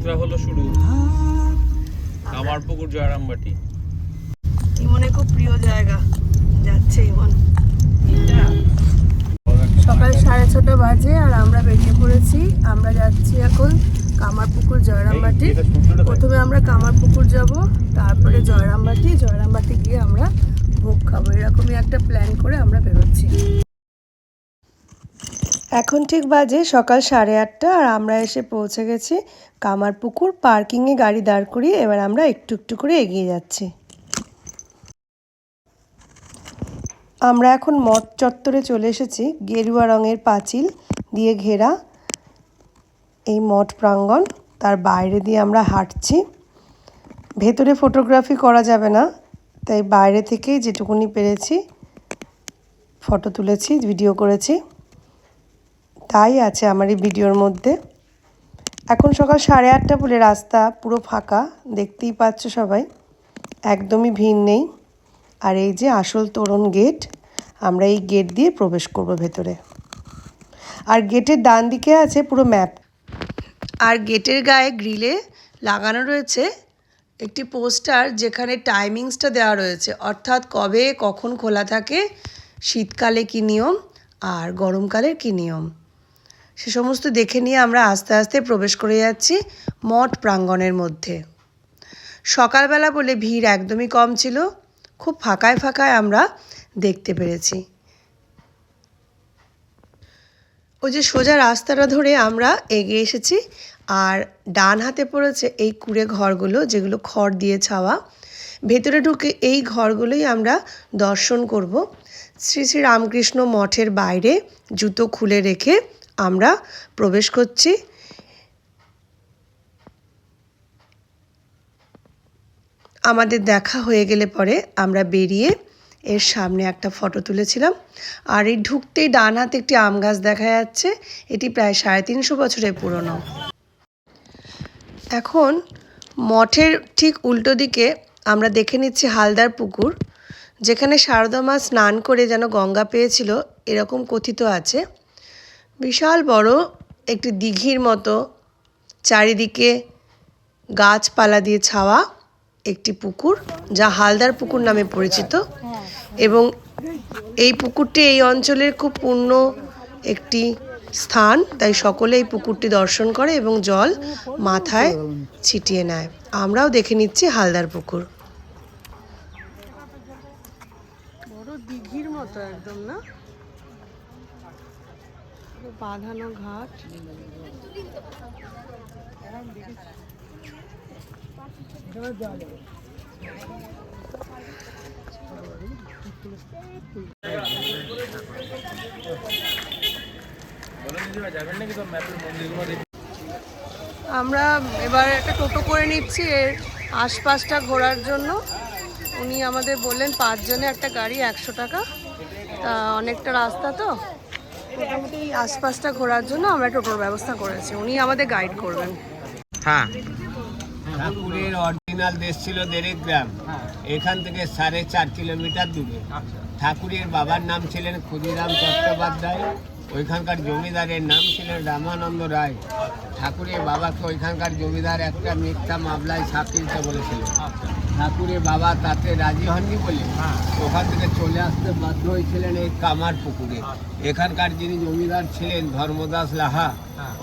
যাত্রা হলো শুরু। কামারপুকুর জয়রামবাটি। ইমনের খুব প্রিয় জায়গা। যাচ্ছে ইমন। সকাল সাড়ে ছটা বাজে আর আমরা বেরিয়ে পড়েছি। আমরা যাচ্ছি এখন কামারপুকুর জয়রামবাটি। প্রথমে আমরা কামারপুকুর যাব তারপরে জয়রামবাটি। জয়রামবাটি গিয়ে আমরা ভোগ খাব। এরকমই একটা প্ল্যান করে আমরা বেরোচ্ছি। এখন ঠিক বাজে সকাল সাড়ে আটটা আর আমরা এসে পৌঁছে গেছি কামারপুকুর। পার্কিংয়ে গাড়ি দাঁড় করিয়ে এবার আমরা একটু একটু করে এগিয়ে যাচ্ছি। আমরা এখন মঠ চত্বরে চলে এসেছি। গেরুয়া রঙের পাঁচিল দিয়ে ঘেরা এই মঠ প্রাঙ্গণ। তার বাইরে দিয়ে আমরা হাঁটছি। ভেতরে ফটোগ্রাফি করা যাবে না, তাই বাইরে থেকেই যেটুকুনি পেরেছি ফটো তুলেছি, ভিডিও করেছি। তাই আছে আমার এই ভিডিওর মধ্যে। এখন সকাল সাড়ে আটটা বলে রাস্তা পুরো ফাঁকা, দেখতেই পাচ্ছ সবাই। একদমই ভিড় নেই। আর এই যে আসল তোরণ গেট, আমরা এই গেট দিয়ে প্রবেশ করব ভেতরে। আর গেটের ডান দিকে আছে পুরো ম্যাপ। আর গেটের গায়ে গ্রিলে লাগানো রয়েছে একটি পোস্টার যেখানে টাইমিংসটা দেওয়া রয়েছে। অর্থাৎ কবে, কখন খোলা থাকে, শীতকালে কী নিয়ম, আর গরমকালের কী নিয়ম। সে সমস্ত দেখে নিয়ে আমরা আস্তে আস্তে প্রবেশ করে যাচ্ছি মঠ প্রাঙ্গণের মধ্যে। সকালবেলা বলে ভিড় একদমই কম ছিল, খুব ফাঁকায় ফাঁকায় আমরা দেখতে পেরেছি। ওই যে সোজা রাস্তাটা ধরে আমরা এগিয়ে এসেছি আর ডান হাতে পড়েছে এই কুড়ে ঘরগুলো যেগুলো খড় দিয়ে ছাওয়া। ভেতরে ঢুকে এই ঘরগুলোই আমরা দর্শন করব। শ্রী শ্রী রামকৃষ্ণ মঠের বাইরে জুতো খুলে রেখে আমরা প্রবেশ করছি। আমাদের দেখা হয়ে গেলে পরে আমরা বেরিয়ে এর সামনে একটা ফটো তুলেছিলাম। আর এই ঢুকতেই ডান হাতে একটি আম গাছ দেখা যাচ্ছে। এটি প্রায় সাড়ে তিনশো বছরের পুরনো। এখন মঠের ঠিক উল্টো দিকে আমরা দেখে নিচ্ছি হালদার পুকুর, যেখানে শারদা মা স্নান করে যেন গঙ্গা পেয়েছিল, এরকম কথিত আছে। বিশাল বড় একটি দিঘির মতো চারিদিকে গাছপালা দিয়ে ছাওয়া একটি পুকুর, যা হালদার পুকুর নামে পরিচিত। এবং এই পুকুরটি এই অঞ্চলের খুব পূর্ণ একটি স্থান, তাই সকলে এই পুকুরটি দর্শন করে এবং জল মাথায় ছিটিয়ে নেয়। আমরাও দেখে নিচ্ছি হালদার পুকুর। বড় দিঘির মতো একদম না? বাঁধানো ঘাট। আমরা এবার একটা টোটো করে নিচ্ছি এর আশপাশটা ঘোরার জন্য। উনি আমাদের বললেন, পাঁচজনে একটা গাড়ি একশো টাকা। তা অনেকটা রাস্তা তো। মোটামুটি এই আশপাশটা ঘোরার জন্য আমরা টোটোর ব্যবস্থা করেছি। উনি আমাদের গাইড করবেন। হ্যাঁ। ঠাকুরের অরিজিনাল দেশ ছিল দেড়েক গ্রাম এখান থেকে সাড়ে চার কিলোমিটার দূরে। ঠাকুরের বাবার নাম ছিলেন ক্ষুদিরাম চট্টোপাধ্যায়। ওইখানকার জমিদারের নাম ছিলেন রামানন্দ রায়। ঠাকুরের বাবাকে ওইখানকার জমিদার একটা মিথ্যা মামলায় সাক্ষী দিতে বলেছিল ঠাকুরের বাবা তাতে রাজি হননি বলে ওখান থেকে চলে আসতে বাধ্য হয়েছিলেন এই কামার পুকুরে। এখানকার যিনি জমিদার ছিলেন ধর্মদাস লাহা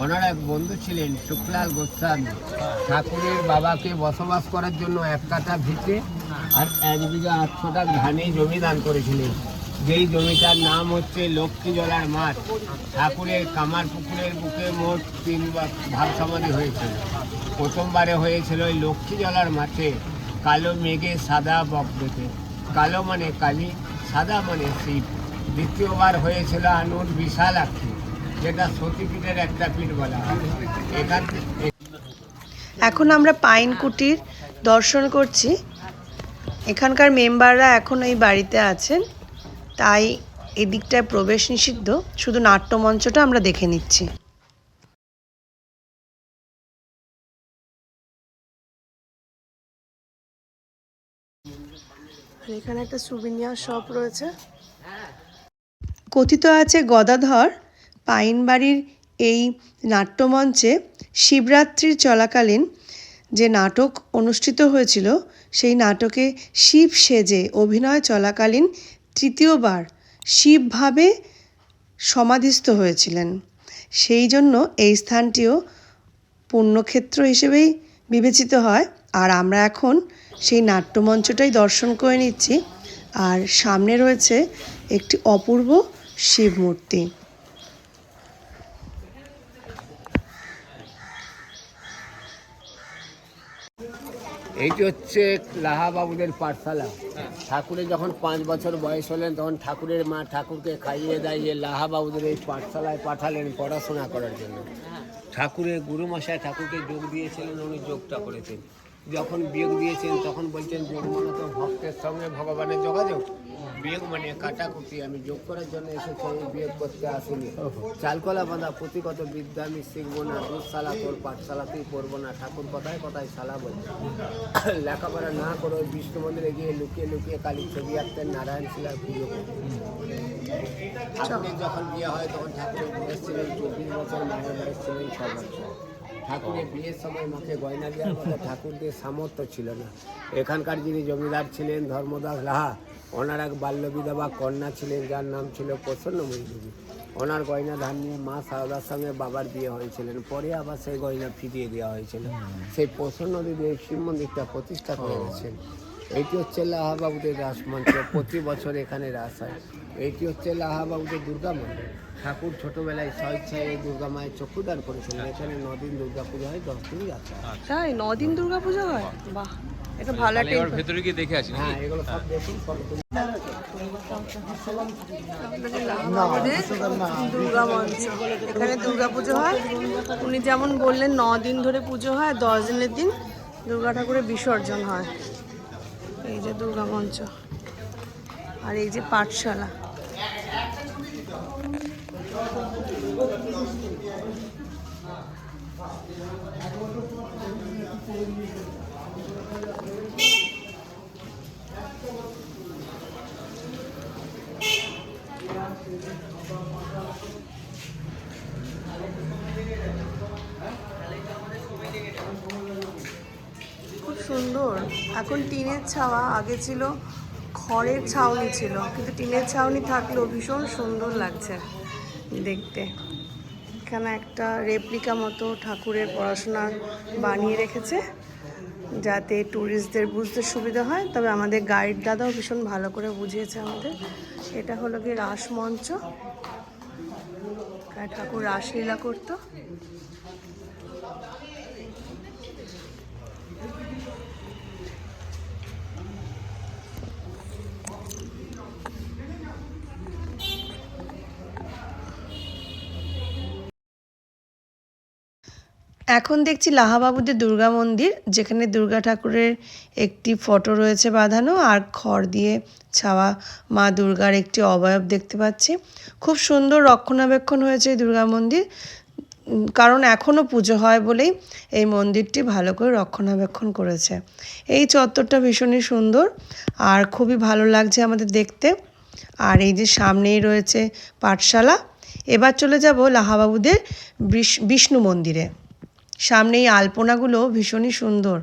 ওনার এক বন্ধু ছিলেন শুক্লাল গোস্বামী। ঠাকুরের বাবাকে বসবাস করার জন্য এক কাঠা ভিটে আর এক বিঘা আটশো টাকা ধানে জমি দান করেছিলেন। যেই জমিটার নাম হচ্ছে লক্ষ্মী জলার মাঠ। ঠাকুরের কামার পুকুরের বুকে মোট তিনবার ভাগ সমাধি হয়েছিল। প্রথমবারে হয়েছিল ওই লক্ষ্মী জলার মাঠে। কালো মেঘে সাদা বকবেতে কালো মানে কালী, সাদা মানে শিব। দ্বিতীয়বার হয়েছিল আনুর বিশাল আকৃতি যেটা সতীপীঠের একটা পীঠ বলা এখান এখন আমরা পাইন কুটির দর্শন করছি। এখানকার মেম্বাররা এখন এই বাড়িতে আছেন, তাই এদিকটায় প্রবেশ নিষিদ্ধ। শুধু নাট্যমঞ্চটা আমরা দেখে নিচ্ছি। এখানে একটা সুবিনিয়ার শপ রয়েছে। কথিত আছে গদাধর পাইন বাড়ির এই নাট্যমঞ্চে শিবরাত্রির চলাকালীন যে নাটক অনুষ্ঠিত হয়েছিল, সেই নাটকে শিব সেজে অভিনয় চলাকালীন তৃতীয়বার শিবভাবে সমাধিস্থ হয়েছিলেন। সেই জন্য এই স্থানটিও পুণ্যক্ষেত্র হিসেবেই বিবেচিত হয়। আর আমরা এখন সেই নাট্যমঞ্চটাই দর্শন করে নিচ্ছি। আর সামনে রয়েছে একটি অপূর্ব শিব মূর্তি এইটি হচ্ছে লাহাবাবুদের পাঠশালা। ঠাকুরের যখন পাঁচ বছর বয়স হলেন, তখন ঠাকুরের মা ঠাকুরকে খাইয়ে দাইয়ে লাহাবাবুদের এই পাঠশালায় পাঠালেন পড়াশোনা করার জন্য। ঠাকুরের গুরুমশায় ঠাকুরকে যোগ দিয়েছিলেন, উনি যোগটা করেছেন। যখন বিয়োগ দিয়েছেন, তখন বলছেন যোগ মানে তো ভক্তের সঙ্গে ভগবানের যোগাযোগ। বিয়োগ মানে কাটাকুটি। আমি যোগ করার জন্য এসেছি বিয়োগ করতে আসিনি। চালকলা বাঁধা পুঁথিগত বিদ্যা আমি শিখব না দুধশালা তোর পাঠশালাতেই পড়ব না। ঠাকুর কথায় কথায় শালা বলছে। লেখাপড়া না করে বিষ্ণু মন্দিরে গিয়ে লুকিয়ে লুকিয়ে কালী ছবি আঁকতেন, নারায়ণ শিলার পুজো করতেন। ঠাকুরের যখন বিয়ে হয়, তখন ঠাকুরের বয়স ছিলেন চব্বিশ বছর, মায়ের বয়স ছিলেন ছ বছর। ঠাকুরের বিয়ের সময় মাকে গয়না দেওয়ার কথা ঠাকুরদের সামর্থ্য ছিল না। এখানকার যিনি জমিদার ছিলেন ধর্মদাস লাহা ওনার এক বাল্য বিধবা কন্যা ছিলেন যার নাম ছিল প্রসন্নময়ী দেবী ওনার গয়না ধান নিয়ে মা সারদার সঙ্গে বাবার বিয়ে হয়েছিলেন, পরে আবার সেই গয়না ফিরিয়ে দেওয়া হয়েছিল। সেই প্রসন্ন দেবী এই শিব মন্দিরটা প্রতিষ্ঠা করে গেছেন। এইটি হচ্ছে লাহাবাবুদের রাসমঞ্চ প্রতি বছর এখানে রাস হয়। এইটি হচ্ছে লাহাবাবুদের দুর্গা মন্দির। ঠাকুর ছোটবেলায় স্বেচ্ছায় এই দুর্গা মায়ের চক্ষুদান করেছিলেন। এখানে নদিন দুর্গা পুজো হয় দশ দিন যাত্রা তাই? নদিন দুর্গা পুজো হয়? বাহ। এটা ভালো একটা এবার ভেতরে গিয়ে দেখে আসি হ্যাঁ এগুলো সব দেখুন সব দুর্গা মঞ্চ। এখানে দুর্গা পুজো হয়। উনি যেমন বললেন ন দিন ধরে পুজো হয় দশ দিনের দিন দুর্গা ঠাকুরের বিসর্জন হয়। এই যে দুর্গা মঞ্চ। আর এই যে পাঠশালা। সুন্দর। এখন টিনের ছাওয়া, আগে ছিল খড়ের ছাউনি ছিল, কিন্তু টিনের ছাউনি থাকলেও ভীষণ সুন্দর লাগছে দেখতে। এখানে একটা রেপ্লিকা মতো ঠাকুরের পড়াশোনা বানিয়ে রেখেছে, যাতে ট্যুরিস্টদের বুঝতে সুবিধা হয়। তবে আমাদের গাইড দাদাও ভীষণ ভালো করে বুঝিয়েছে আমাদের। এটা হলো কি রাসমঞ্চ। মঞ্চ ঠাকুর রাসলীলা করতো। এখন দেখছি লাহাবাবুদের দুর্গা মন্দির, যেখানে দুর্গা ঠাকুরের একটি ফটো রয়েছে বাঁধানো আর খড় দিয়ে ছাওয়া মা দুর্গার একটি অবয়ব দেখতে পাচ্ছি। খুব সুন্দর রক্ষণাবেক্ষণ হয়েছে এই দুর্গা মন্দির কারণ এখনও পুজো হয় বলেই এই মন্দিরটি ভালো করে রক্ষণাবেক্ষণ করেছে। এই চত্বরটা ভীষণই সুন্দর আর খুবই ভালো লাগছে আমাদের দেখতে। আর এই যে সামনেই রয়েছে পাঠশালা, এবার চলে যাব লাহাবাবুদের বিষ- বিষ্ণু মন্দিরে। সামনে এই আলপনাগুলো ভীষণই সুন্দর।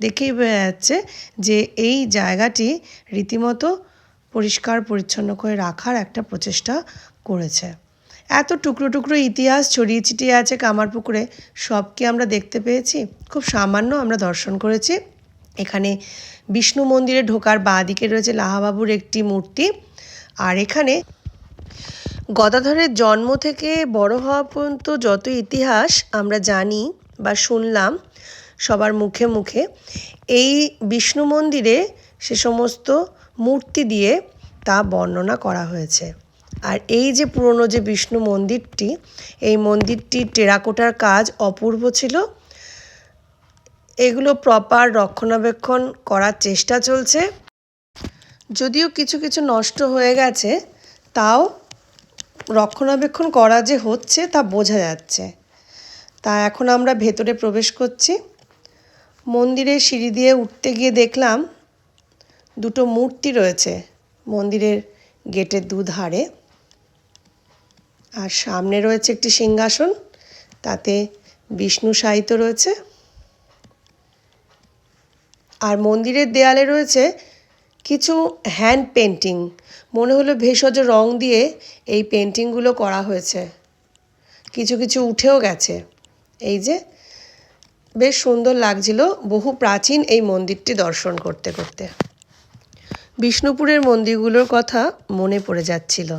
দেখেই বোঝা যাচ্ছে যে এই জায়গাটি রীতিমতো পরিষ্কার, পরিচ্ছন্ন করে রাখার একটা প্রচেষ্টা করেছে। এত টুকরো টুকরো ইতিহাস ছড়িয়ে ছিটিয়ে আছে কামারপুকুরে, সব কি আমরা দেখতে পেয়েছি? খুব সামান্য আমরা দর্শন করেছি। এখানে বিষ্ণু মন্দিরে ঢোকার বাঁ দিকে রয়েছে লাহাবাবুর একটি মূর্তি আর এখানে গদাধরের জন্ম থেকে বড় হওয়া পর্যন্ত যত ইতিহাস আমরা জানি বা শুনলাম সবার মুখে মুখে, এই বিষ্ণু মন্দিরে সে সমস্ত মূর্তি দিয়ে তা বর্ণনা করা হয়েছে। আর এই যে পুরনো যে বিষ্ণু মন্দিরটি, এই মন্দিরটি টেরাকোটার কাজ অপূর্ব ছিল। এগুলো প্রপার রক্ষণাবেক্ষণ করার চেষ্টা চলছে। যদিও কিছু কিছু নষ্ট হয়ে গেছে, তাও রক্ষণাবেক্ষণ করা যে হচ্ছে তা বোঝা যাচ্ছে। তা এখন আমরা ভেতরে প্রবেশ করছি। মন্দিরের সিঁড়ি দিয়ে উঠতে গিয়ে দেখলাম দুটো মূর্তি রয়েছে মন্দিরের গেটের দুধারে। আর সামনে রয়েছে একটি সিংহাসন, তাতে বিষ্ণু সাহিত্য রয়েছে। আর মন্দিরের দেয়ালে রয়েছে কিছু হ্যান্ড পেন্টিং মনে হলো ভেষজ রং দিয়ে এই পেন্টিংগুলো করা হয়েছে। কিছু কিছু উঠেও গেছে। এই যে বেশ সুন্দর লাগছিল বহু প্রাচীন এই মন্দিরটি দর্শন করতে করতে। বিষ্ণুপুরের মন্দিরগুলোর কথা মনে পড়ে যাচ্ছিল।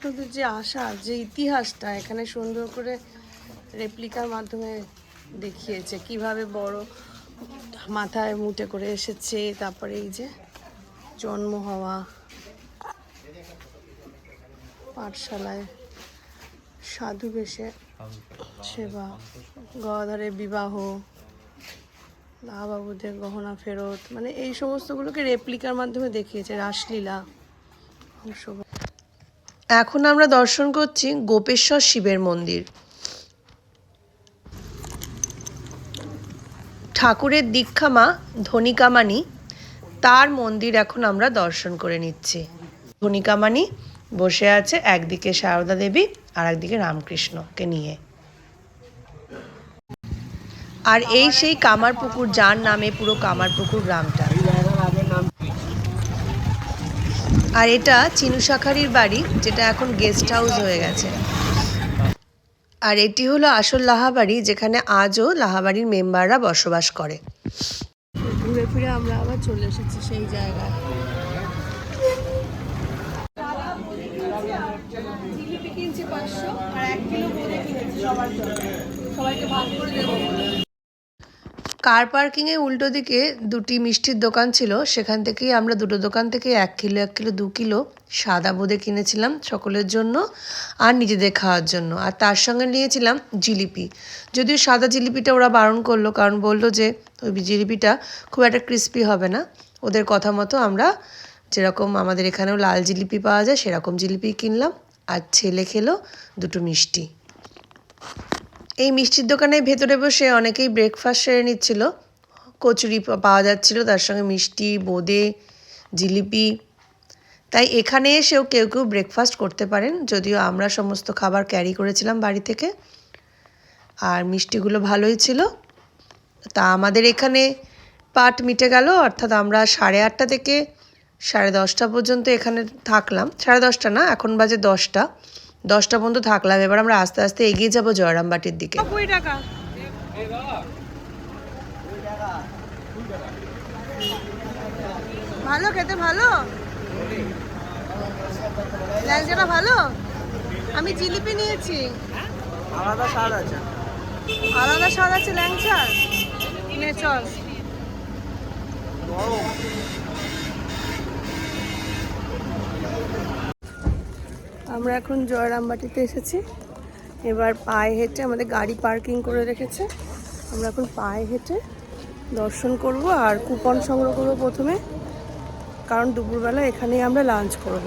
আপনাদের যে আশা, যে ইতিহাসটা এখানে সুন্দর করে রেপ্লিকার মাধ্যমে দেখিয়েছে, কীভাবে বড় মাথায় মুটে করে এসেছে, তারপরে এই যে জন্ম হওয়া পাঠশালায় সাধু বেশে সেবা গদাধরের বিবাহ বাবুদের গহনা ফেরত মানে এই সমস্তগুলোকে রেপ্লিকার মাধ্যমে দেখিয়েছে রাসলীলা এখন আমরা দর্শন করছি গোপেশ্বর শিবের মন্দির। ঠাকুরের দীক্ষামা ধনিকামানি তার মন্দির এখন আমরা দর্শন করে নিচ্ছি। ধনিকামানি বসে আছে একদিকে সারদা দেবী আর একদিকে রামকৃষ্ণকে নিয়ে। আর এই সেই কামারপুকুর, যার নামে পুরো কামারপুকুর গ্রামটা? আর এটা চিনু শাখারির বাড়ি, যেটা এখন গেস্ট হাউস হয়ে গেছে। আর এটি হলো আসল লাহাবাড়ি, যেখানে আজও লাহাবাড়ির মেম্বাররা বসবাস করে। ঘুরে ফিরে আমরা আবার চলে এসেছি সেই জায়গায়। কার পার্কিংয়ে উল্টো দিকে দুটি মিষ্টির দোকান ছিল। সেখান থেকেই আমরা দুটো দোকান থেকে এক কিলো এক কিলো, দু কিলো সাদা বোঁদে কিনেছিলাম সকলের জন্য আর নিজেদের খাওয়ার জন্য। আর তার সঙ্গে নিয়েছিলাম জিলিপি। যদিও সাদা জিলিপিটা ওরা বারণ করল, কারণ বলল যে ওই জিলিপিটা খুব একটা ক্রিস্পি হবে না। ওদের কথা মতো আমরা যেরকম আমাদের এখানেও লাল জিলিপি পাওয়া যায়, সেরকম জিলিপি কিনলাম। আর ছেলে খেলো দুটো মিষ্টি। এই মিষ্টির দোকানের ভেতরে বসে অনেকেই ব্রেকফাস্ট সেরে নিচ্ছিল। কচুরি পাওয়া যাচ্ছিল, তার সঙ্গে মিষ্টি, বোঁদে, জিলিপি। তাই এখানে এসেও কেউ কেউ ব্রেকফাস্ট করতে পারেন, যদিও আমরা সমস্ত খাবার ক্যারি করেছিলাম বাড়ি থেকে। আর মিষ্টিগুলো ভালোই ছিল। তা আমাদের এখানে পাট মিটে গেল, অর্থাৎ আমরা সাড়ে আটটা থেকে সাড়ে দশটা পর্যন্ত এখানে থাকলাম। সাড়ে দশটা না, এখন বাজে দশটা। দশটা পর্যন্ত থাকলাম এবার আমরা আস্তে আস্তে এগিয়ে যাব জয়রামবাটির দিকে। কুড়ি টাকা। ভালো খেতে ভালো? ল্যাংচাটা ভালো? আমি জিলিপি নিয়েছি। আলাদা স্বাদ আছে। আলাদা স্বাদ আছে ল্যাংচার নে চল। আমরা এখন জয়রামবাটিতে এসেছি। এবার পায়ে হেঁটে আমাদের গাড়ি পার্কিং করে রেখেছে। আমরা এখন পায়ে হেঁটে দর্শন করব আর কুপন সংগ্রহ করব প্রথমে। কারণ দুপুরবেলা এখানেই আমরা লাঞ্চ করব।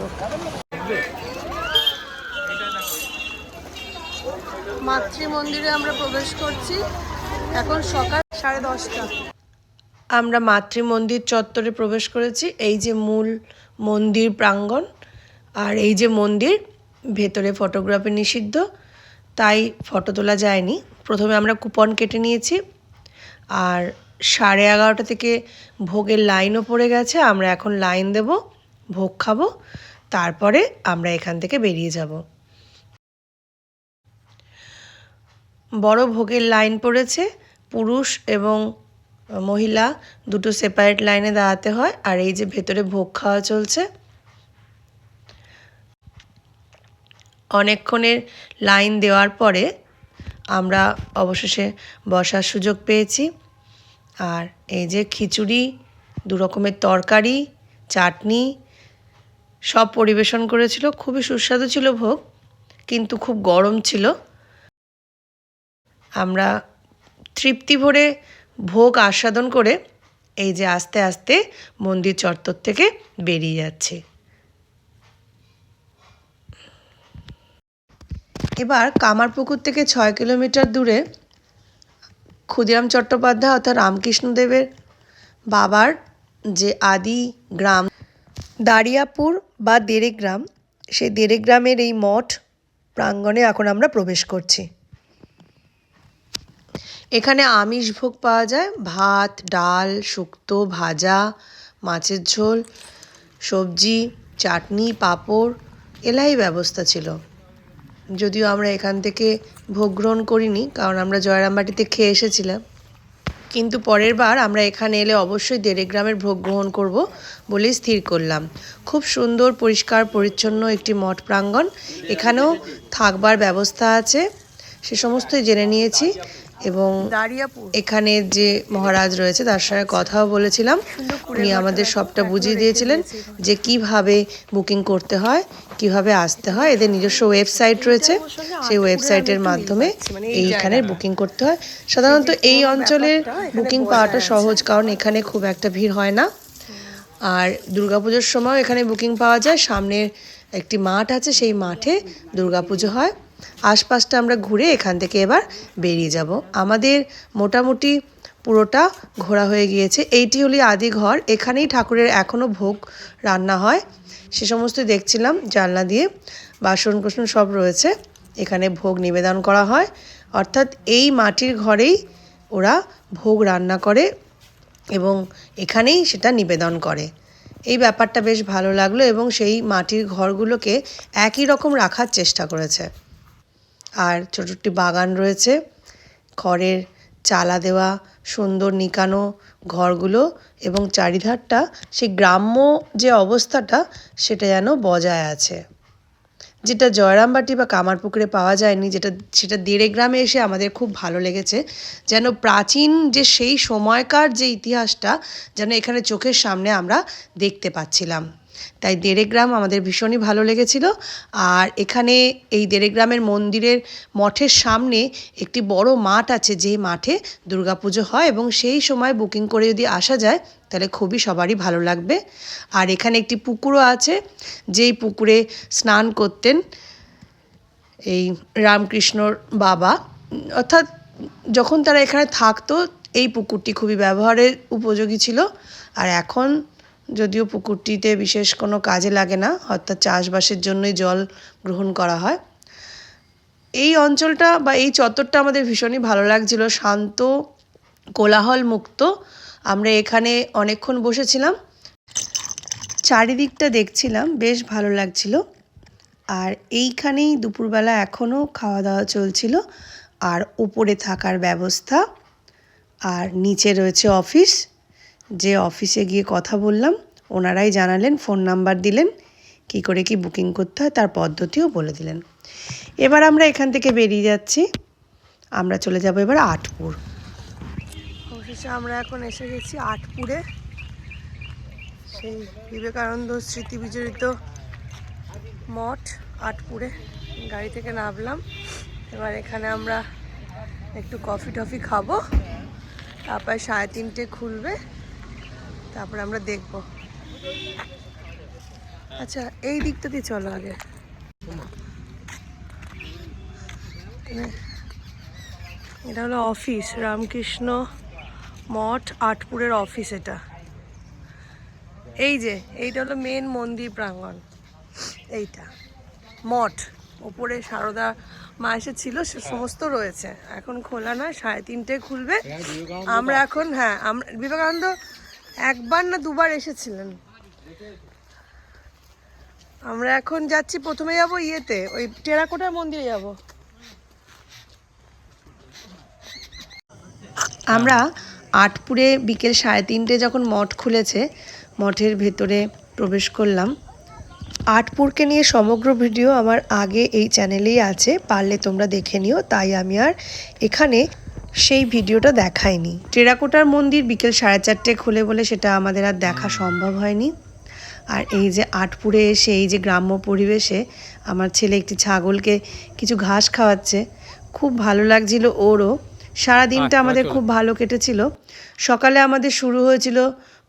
মাতৃ মন্দিরে আমরা প্রবেশ করছি। এখন সকাল সাড়ে দশটা। আমরা মাতৃ মন্দির চত্বরে প্রবেশ করেছি। এই যে মূল মন্দির প্রাঙ্গণ আর এই যে মন্দির ভেতরে ফটোগ্রাফি নিষিদ্ধ, তাই ফটো তোলা যায়নি। প্রথমে আমরা কুপন কেটে নিয়েছি, আর সাড়ে এগারোটা থেকে ভোগের লাইনও পড়ে গেছে, আমরা এখন লাইন দেব, ভোগ খাব, তারপরে আমরা এখান থেকে বেরিয়ে যাব। বড় ভোগের লাইন পড়েছে, পুরুষ এবং মহিলা দুটো সেপারেট লাইনে দাঁড়াতে হয়, আর এই যে ভেতরে ভোগ খাওয়া চলছে অনেকক্ষণের লাইন দেওয়ার পরে আমরা অবশেষে বসার সুযোগ পেয়েছি। আর এই যে খিচুড়ি, দু রকমের তরকারি, চাটনি, সব পরিবেশন করেছিল। খুবই সুস্বাদু ছিল ভোগ, কিন্তু খুব গরম ছিল। আমরা তৃপ্তি ভরে ভোগ আস্বাদন করে এই যে আস্তে আস্তে মন্দির চত্বর থেকে বেরিয়ে যাচ্ছে। এবার কামারপুকুর থেকে ছয় কিলোমিটার দূরে ক্ষুদিরাম চট্টোপাধ্যায় অর্থাৎ রামকৃষ্ণদেবের বাবার যে আদি গ্রাম দারিয়াপুর বা দেরে গ্রাম সেই দেড়ে গ্রামের এই মঠ প্রাঙ্গণে এখন আমরা প্রবেশ করছি। এখানে আমিষ ভোগ পাওয়া যায়। ভাত, ডাল, শুক্তো, ভাজা, মাছের ঝোল, সবজি, চাটনি, পাঁপড় এলাই ব্যবস্থা ছিল। যদিও আমরা এখান থেকে ভোগ গ্রহণ করিনি, কারণ আমরা জয়রামবাটিতে খেয়ে এসেছিলাম। কিন্তু পরের বার আমরা এখানে এলে অবশ্যই দেড়ে গ্রামের ভোগ গ্রহণ করব বলে স্থির করলাম। খুব সুন্দর, পরিষ্কার, পরিচ্ছন্ন একটি মঠ প্রাঙ্গণ। এখানেও থাকবার ব্যবস্থা আছে। সে সমস্তই জেনে নিয়েছি। এবং এখানে যে মহারাজ রয়েছে তার সঙ্গে কথাও বলেছিলাম। উনি আমাদের সবটা বুঝিয়ে দিয়েছিলেন যে কীভাবে বুকিং করতে হয় কীভাবে আসতে হয়। এদের নিজস্ব ওয়েবসাইট রয়েছে। সেই ওয়েবসাইটের মাধ্যমে এইখানে বুকিং করতে হয়। সাধারণত এই অঞ্চলের বুকিং পাওয়াটা সহজ কারণ এখানে খুব একটা ভিড় হয় না। আর দুর্গাপুজোর সময় এখানে বুকিং পাওয়া যায়। সামনের একটি মাঠ আছে, সেই মাঠে দুর্গাপুজো হয়। আশপাশটা আমরা ঘুরে এখান থেকে এবার বেরিয়ে যাব। আমাদের মোটামুটি পুরোটা ঘোরা হয়ে গিয়েছে। এইটি হলি আদি ঘর। এখানেই ঠাকুরের এখনও ভোগ রান্না হয়। সে সমস্ত দেখছিলাম, জানলা দিয়ে বাসন কোসন সব রয়েছে। এখানে ভোগ নিবেদন করা হয়। অর্থাৎ এই মাটির ঘরেই ওরা ভোগ রান্না করে এবং এখানেই সেটা নিবেদন করে। এই ব্যাপারটা বেশ ভালো লাগল এবং সেই মাটির ঘরগুলোকে একই রকম রাখার চেষ্টা করেছে। আর ছোটো একটি বাগান রয়েছে। খড়ের চালা দেওয়া, সুন্দর নিকানো ঘরগুলো এবং চারিধারটা, সেই গ্রাম্য যে অবস্থাটা, সেটা যেন বজায় আছে। যেটা জয়রামবাটি বা কামারপুকুরে পাওয়া যায়নি, যেটা, সেটা দেড়ে গ্রামে এসে আমাদের খুব ভালো লেগেছে। যেন প্রাচীন যে সেই সময়কার যে ইতিহাসটা, যেন এখানে চোখের সামনে আমরা দেখতে পাচ্ছিলাম। তাই দেড়ে গ্রাম আমাদের ভীষণই ভালো লেগেছিল। আর এখানে এই দেড়ে গ্রামের মন্দিরের মঠের সামনে একটি বড় মাঠ আছে, যে মাঠে দুর্গাপুজো হয় এবং সেই সময় বুকিং করে যদি আসা যায় তাহলে খুবই সবারই ভালো লাগবে। আর এখানে একটি পুকুরও আছে, যেই পুকুরে স্নান করতেন এই রামকৃষ্ণর বাবা। অর্থাৎ যখন তারা এখানে থাকতো, এই পুকুরটি খুবই ব্যবহারের উপযোগী ছিল। আর এখন যদিও পুকুরটিতে বিশেষ কোনো কাজে লাগে না, অর্থাৎ চাষবাসের জন্যই জল গ্রহণ করা হয়। এই অঞ্চলটা বা এই চত্বরটা আমাদের ভীষণই ভালো লাগছিল, শান্ত কোলাহল মুক্ত আমরা এখানে অনেকক্ষণ বসেছিলাম। চারিদিকটা দেখছিলাম, বেশ ভালো লাগছিল। আর এইখানেই দুপুরবেলা এখনও খাওয়া দাওয়া চলছিল। আর উপরে থাকার ব্যবস্থা। আর নিচে রয়েছে অফিস। যে অফিসে গিয়ে কথা বললাম, ওনারাই জানালেন, ফোন নাম্বার দিলেন, কি করে কি বুকিং করতে হয়, তার পদ্ধতিও বলে দিলেন। এবার আমরা এখান থেকে বেরিয়ে যাচ্ছি। আমরা চলে যাব এবার আটপুর। অবশেষে আমরা এখন এসে গেছি আটপুরে। সেই বিবেকানন্দ স্মৃতি বিজড়িত মঠ আটপুরে। গাড়ি থেকে নামলাম। এবার এখানে আমরা একটু কফি টফি খাব। তারপরে সাড়ে তিনটে খুলবে। তারপরে আমরা দেখব। আচ্ছা এই দিকটা দিয়ে চলো আগে। এটা হলো অফিস, রামকৃষ্ণ মঠ আটপুরের অফিস এটা। এই যে, এইটা হলো মেন মন্দির প্রাঙ্গণ। এইটা। মঠ। ওপরে সারদা মা এসেছিল সে সমস্ত রয়েছে। এখন খোলা নয়, সাড়ে তিনটে খুলবে। আমরা এখন হ্যাঁ আমরা বিবেকানন্দ একবার না দুবার এসেছিলেন। আমরা এখন যাচ্ছি, প্রথমে যাব ইয়েতে, ওই টেরাকোটার মন্দিরে যাব। আমরা আটপুরে বিকেল সাড়ে তিনটে যখন মঠ খুলেছে, মঠের ভেতরে প্রবেশ করলাম। আটপুরকে নিয়ে সমগ্র ভিডিও আমার আগে এই চ্যানেলেই আছে, পারলে তোমরা দেখে নিও, তাই আমি আর এখানে সেই ভিডিওটা দেখাইনি। টেরাকোটার মন্দির বিকেল সাড়ে চারটে খুলে বলে সেটা আমাদের আর দেখা সম্ভব হয়নি। আর এই যে আটপুরে এসে, এই যে গ্রাম্য পরিবেশে আমার ছেলে একটি ছাগলকে কিছু ঘাস খাওয়াচ্ছে, খুব ভালো লাগছিল ওরও। সারা দিনটা আমাদের খুব ভালো কেটেছিল। সকালে আমাদের শুরু হয়েছিল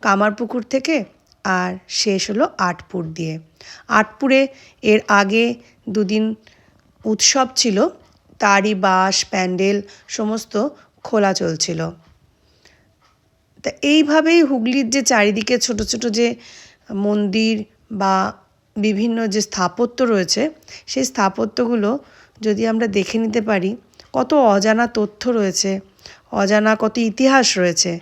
কামারপুকুর থেকে আর শেষ হলো আটপুর দিয়ে। আটপুরে এর আগে দুদিন উৎসব ছিল তারই বাঁশ প্যান্ডেল সমস্ত খোলা চলছিল। তা এইভাবেই হুগলির যে চারিদিকে ছোট ছোট যে মন্দির বা বিভিন্ন যে স্থাপত্য রয়েছে সেই স্থাপত্যগুলো যদি আমরা দেখে নিতে পারি কত অজানা তথ্য রয়েছে, অজানা কত ইতিহাস রয়েছে।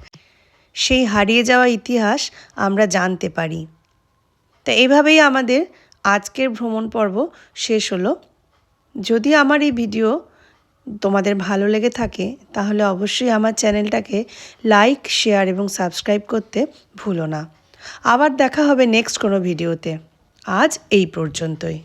সেই হারিয়ে যাওয়া ইতিহাস আমরা জানতে পারি। তো এভাবেই আমাদের আজকের ভ্রমণ পর্ব শেষ হলো। যদি আমার এই ভিডিও তোমাদের ভালো লেগে থাকে, তাহলে অবশ্যই আমার চ্যানেলটাকে লাইক, শেয়ার এবং সাবস্ক্রাইব করতে ভুলো না। আবার দেখা হবে নেক্সট কোনো ভিডিওতে। আজ এই পর্যন্তই।